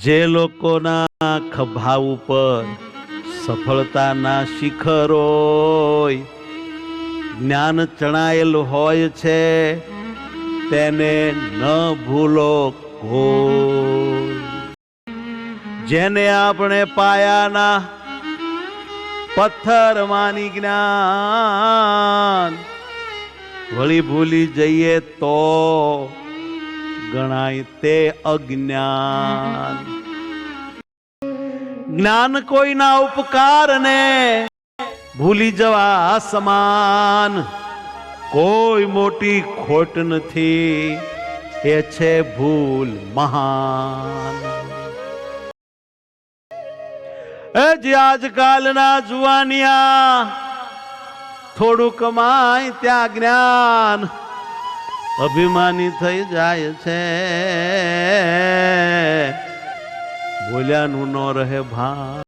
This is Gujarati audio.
જે લોકોના ખભા ઉપર સફળતાના શિખરો જ્ઞાન ચણાયેલ હોય છે, તેને ન ભૂલો કોઈ. જેને આપણે પાયાના પથ્થર માની જ્ઞાન, વળી ભૂલી જઈએ તો ગણાય તે અજ્ઞાન. જ્ઞાન કોઈના ઉપકારને ભૂલી જવા સમાન. કોઈ મોટી ખોટ નથી, એ છે ભૂલ મહાન. એ આજકાલના જુવાનિયા, થોડું કમાય ત્યાં જ્ઞાન. અભિમાની થઈ જાય છે. બોલ્યાનું ન રહે ભાન